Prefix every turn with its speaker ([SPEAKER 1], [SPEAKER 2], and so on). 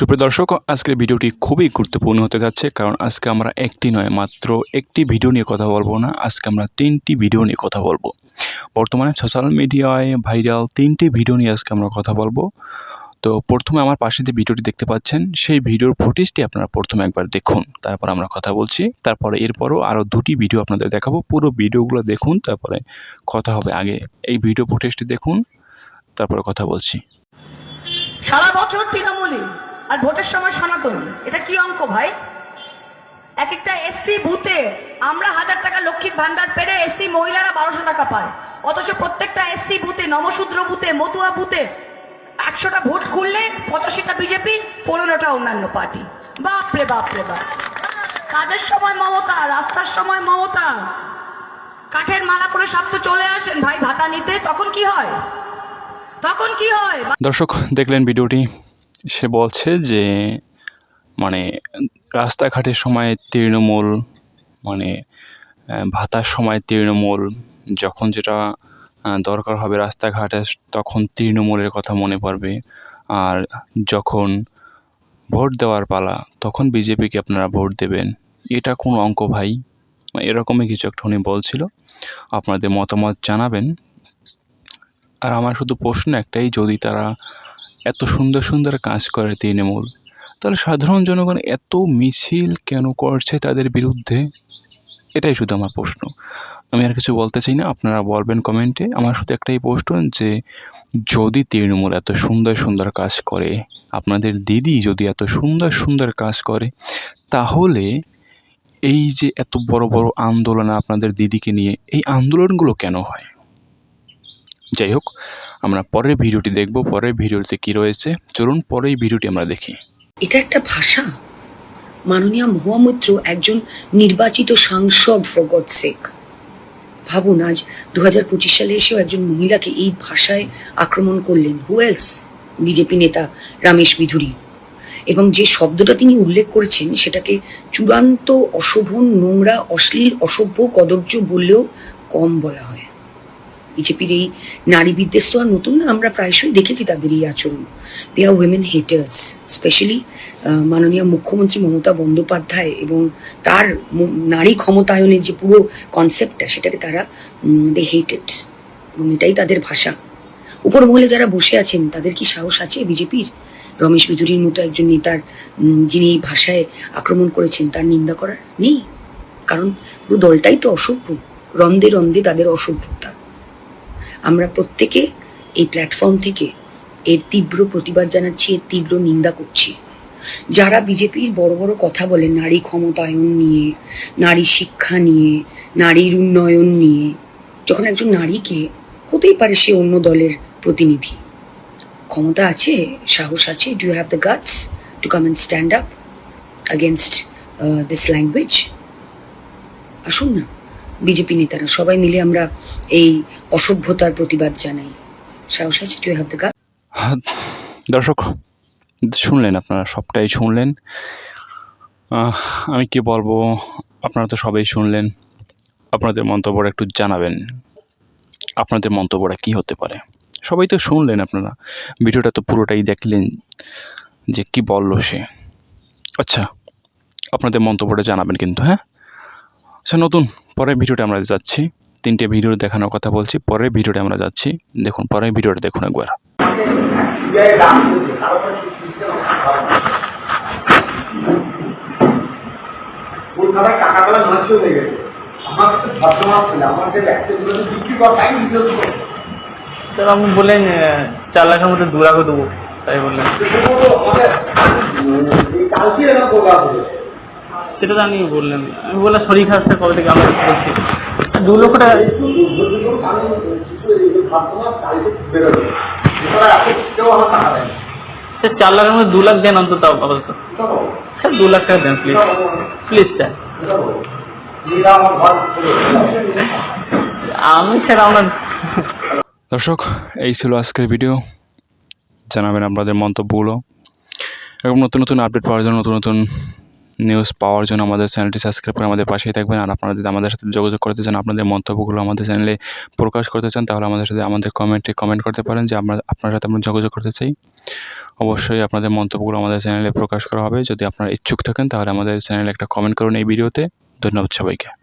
[SPEAKER 1] সুপ্রিয় দর্শক, আজকের ভিডিওটি খুবই গুরুত্বপূর্ণ হতে যাচ্ছে, কারণ আজকে আমরা একটি নয়, মাত্র একটি ভিডিও নিয়ে কথা বলব না, আজকে আমরা তিনটি ভিডিও নিয়ে কথা বলব। বর্তমানে সোশ্যাল মিডিয়ায় ভাইরাল তিনটি ভিডিও নিয়ে আজকে আমরা কথা বলব। তো প্রথমে আমার পাশে যে ভিডিওটি দেখতে পাচ্ছেন, সেই ভিডিওর ফুটেজটি আপনারা প্রথমে একবার দেখুন, তারপর আমরা কথা বলছি, তারপরে এরপরও আরও দুটি ভিডিও আপনাদের দেখাবো, পুরো ভিডিওগুলো দেখুন, তারপরে কথা হবে আগে। এই ভিডিও ফুটেজটি দেখুন, তারপরে কথা বলছি।
[SPEAKER 2] সারা বছর তৃণমূলী আর ভোটের সময় সনাতনী। এটা কি অঙ্ক ভাই? এক একটা এসসি বুথে আমরা হাজার টাকা লক্ষ্মীর ভান্ডার পেরে এসসি মহিলারা বারোশো টাকা পায়। অথচ প্রত্যেকটা এসসি বুথে নমশূদ্র বুথে, মতুয়া বুথে একশোটা ভোট খুললে পঁচাশিটা বিজেপি পনেরোটা অন্যান্য পার্টি। বাপরে বাপরে বাপ কাজের সময় মমতা, রাস্তার সময় মমতা। কাঠের মালা করে সব তো চলে আসেন ভাই, ভাতা নিতে। তখন কি হয়? তখন কি হয়?
[SPEAKER 1] দর্শক, দেখলেন ভিডিওটি। সে বলছে যে মানে রাস্তাঘাটের সময় তৃণমূল মানে ভাতার সময় তৃণমূল, যখন যেটা দরকার হবে রাস্তাঘাটে, তখন তৃণমূলের কথা মনে পড়বে। আর যখন ভোট দেওয়ার পালা, তখন বিজেপিকে আপনারা ভোট দেবেন। এটা কোন অঙ্ক ভাই? মানে এরকমই কিছু একটা উনি বলছিল। আপনাদের মতামত জানাবেন। আর আমার শুধু প্রশ্ন একটাই, যদি তারা এত সুন্দর সুন্দর কাজ করে তৃণমূল। তাহলে সাধারণ জনগণ এত মিছিল কেন করছে তাদের বিরুদ্ধে? এটাই শুধু আমার প্রশ্ন। আমি আর কিছু বলতে চাই না, আপনারা বলবেন কমেন্টে। আমার শুধু একটাই প্রশ্ন যে, যদি তৃণমূল এত সুন্দর সুন্দর কাজ করে, আপনাদের দিদি যদি এত সুন্দর সুন্দর কাজ করে, তাহলে এই যে এত বড় বড় আন্দোলন আপনাদের দিদিকে নিয়ে, এই আন্দোলনগুলো কেন হয়? যাই হোক আমরা পরের ভিডিওটি দেখব, পরের ভিডিওতে কি রয়েছে। চলুন পরের ভিডিওটি আমরা দেখি।
[SPEAKER 3] এটা একটা ভাষা? মাননীয় মহামৈত্র একজন নির্বাচিত সাংসদ গড সেক ভাবুন, আজ দু হাজার পঁচিশ সালে এসেও একজন মহিলাকে এই ভাষায় আক্রমণ করলেন। হুয়েলস বিজেপি নেতা রামেশ বিধুরি। এবং যে শব্দটা তিনি উল্লেখ করেছেন, সেটাকে চূড়ান্ত অশোভন, নোংরা, অশ্লীল, অসভ্য কদর্য বললেও কম বলা হয়। বিজেপির এই নারী বিদ্বেষ তো আর নতুন না, আমরা প্রায়শই দেখেছি তাদের এই আচরণ। They are women haters specially মাননীয় মুখ্যমন্ত্রী মমতা বন্দ্যোপাধ্যায় এবং তার নারী ক্ষমতায়নের যে পুরো কনসেপ্টটা সেটাকে তারা দে হেটেড এবং এটাই তাদের ভাষা। উপর মহলে যারা বসে আছেন, তাদের কি সাহস আছে বিজেপির? রমেশ বিধুরির মতো একজন নেতার যিনি এই ভাষায় আক্রমণ করেছেন, তার নিন্দা করার? নেই। কারণ পুরো দলটাই তো অসভ্য। রন্দে রন্দে তাদের অসভ্যতা। আমরা প্রত্যেকে এই প্ল্যাটফর্ম থেকে এর তীব্র প্রতিবাদ জানাচ্ছি, এর তীব্র নিন্দা করছি। যারা বিজেপির বড় বড় কথা বলে, নারী ক্ষমতায়ন নিয়ে, নারী শিক্ষা নিয়ে, নারীর উন্নয়ন নিয়ে, যখন একজন নারীকে হতেই পারে সে অন্য দলের প্রতিনিধি। ক্ষমতা আছে, সাহস আছে do have the guts to come and stand up against this language আসুন না। বিজেপি নেতারা। সবাই মিলে আমরা এই অসভ্যতার প্রতিবাদ জানাই। সাহস আছে? টু হ্যাভ দ্য
[SPEAKER 1] হ্যাঁ, দর্শক শুনলেন আপনারা সবটাই শুনলেন। আমি কি বলব আপনারা তো সবাই শুনলেন। আপনাদের মন্তব্যটা একটু জানাবেন। আপনাদের মন্তব্যটা কি হতে পারে? সবাই তো শুনলেন আপনারা। ভিডিওটা তো পুরোটাই দেখলেন যে কি বলল সে। আচ্ছা আপনাদের মন্তব্যটা জানাবেন কিন্তু হ্যাঁ? আচ্ছা নতুন পরের ভিডিওটা আমরা যাচ্ছি। তিনটে ভিডিও দেখানোর কথা বলছি পরের ভিডিওটা আমরা যাচ্ছি। দেখুন পরের ভিডিওটা দেখুন একবার।
[SPEAKER 4] কলকাতায় টাকাগুলো নষ্ট হয়ে গেছে আমার কাছে ভদ্রমাপ ছিল আমার যে ব্যক্তিগুলো বিক্রি করা টাইম দিতে
[SPEAKER 5] স্যার আপনি বললেন চার লাখের মধ্যে দু লাখও দেবো। তাই বললেন।
[SPEAKER 4] কালকে এরকম
[SPEAKER 5] সেটা তো আপনি বললেন আমি বললাম শরীর স্যার কবে থেকে আমরা বলছি? দু লক্ষ টাকা স্যার চার লাখের মধ্যে দু লাখ দেন অন্তত আপাতত। স্যার দু লাখ টাকা দেন প্লিজ প্লিজ স্যার আমি স্যার আপনার
[SPEAKER 1] দর্শক, এই ছিল আজকের ভিডিও জানাবেন আপনাদের মন্তব্যগুলো। এরকম নতুন নতুন আপডেট পাওয়ার জন্য নতুন নতুন নিউজ পাওয়ার জন্য আমাদের চ্যানেলটি সাবস্ক্রাইব করে আমাদের পাশেই থাকবেন। আর আপনারা যদি আমাদের সাথে যোগাযোগ করতে চান, আপনাদের মন্তব্যগুলো আমাদের চ্যানেলে প্রকাশ করতে চান, তাহলে আমাদের সাথে আমাদের কমেন্টে কমেন্ট করতে পারেন যে আমরা, আপনার সাথে আমরা যোগাযোগ করতে চাই। অবশ্যই আপনাদের মন্তব্যগুলো আমাদের চ্যানেলে প্রকাশ করা হবে। যদি আপনারা ইচ্ছুক থাকেন, তাহলে আমাদের চ্যানেলে একটা কমেন্ট করুন এই ভিডিওতে ধন্যবাদ সবাইকে।